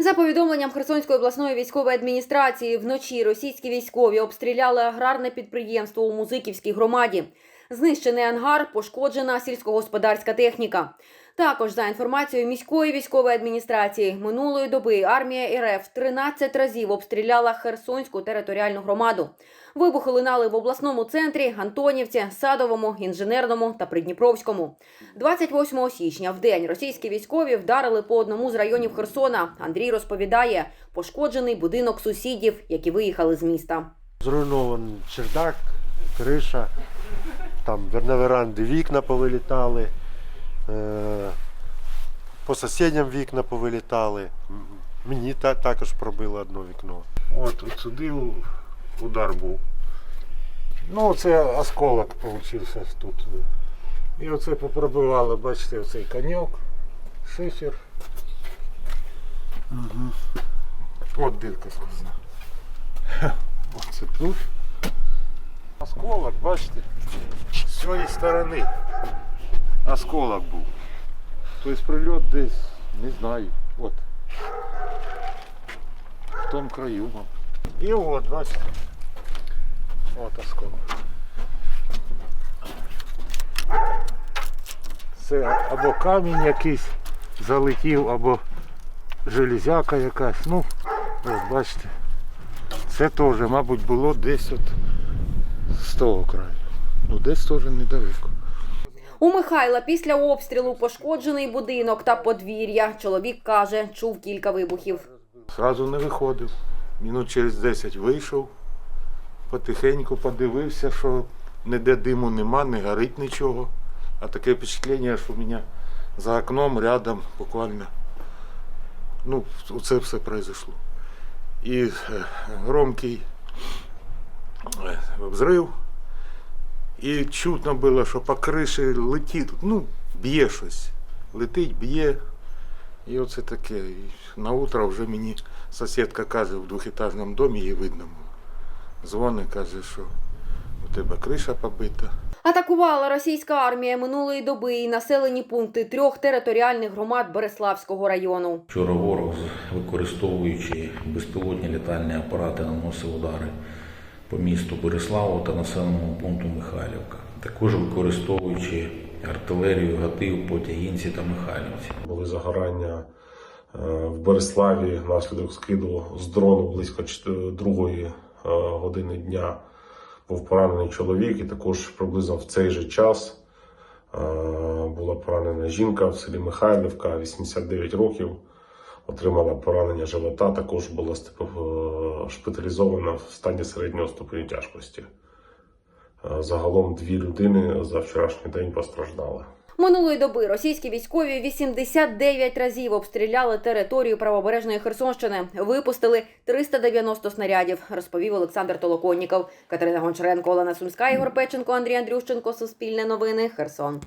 За повідомленням Херсонської обласної військової адміністрації, вночі російські військові обстріляли аграрне підприємство у Музиківській громаді. Знищений ангар, пошкоджена сільськогосподарська техніка. Також за інформацією міської військової адміністрації, минулої доби армія РФ 13 разів обстріляла Херсонську територіальну громаду. Вибухи лунали в обласному центрі, Антонівці, Садовому, Інженерному та Придніпровському. 28 січня в день російські військові вдарили по одному з районів Херсона. Андрій розповідає, пошкоджений будинок сусідів, які виїхали з міста. Зруйнований чердак, криша, там на веранди вікна повилітали, по сусідям вікна повилітали. Мені також пробило одне вікно. От, от сюди удар був. Ну, це осколок получився тут. І оце попробивало, бачите, оцей коньок, шифер. Угу. От дирка сквозна. Оце тут. Осколок, бачите? З цієї сторони. Осколок був. Тобто прильот десь, не знаю, от. В тому краю. І от, бачите. От осколок. Це або камінь якийсь залетів, або железяка якась. Ну, от бачите. Це теж, мабуть, було десь от з того краю. Ну, десь теж недалеко. У Михайла після обстрілу пошкоджений будинок та подвір'я. Чоловік каже, чув кілька вибухів. Зразу не виходив. Минут через 10 вийшов, потихеньку подивився, що ніде диму нема, не горить нічого. А таке впечатлення, що у мене за окном рядом буквально ну, це все произошло. І е, громкий е, взрив. І чутно було, що по криші летить, ну, б'є щось. Летить, б'є. І оце таке. І на утро вже мені сусідка каже, в двохетажному домі її видно. було. Дзвонить, каже, що у тебе криша побита. Атакувала російська армія минулої доби і населені пункти трьох територіальних громад Береславського району. Вчора ворог, використовуючи безпілотні літальні апарати, наносив удари по місту Береславу та населеному пункту Михайлівка, також використовуючи артилерію гатив по Тягінці та Михайлівці. були загорання е, в Береславі внаслідок скиду з дрону близько другої е, години дня. Був поранений чоловік, і також приблизно в цей же час е, була поранена жінка в селі Михайлівка, 89 років. Отримала поранення живота, також була е, шпиталізована в стані середнього ступеню тяжкості. Е, Загалом дві людини за вчорашній день постраждали. Минулої доби російські військові 89 разів обстріляли територію правобережної Херсонщини. Випустили 390 снарядів, розповів Олександр Толоконніков. Катерина Гончаренко, Олена Сумська, Ігор Печенко, Андрій Андрющенко. Суспільне новини. Херсон.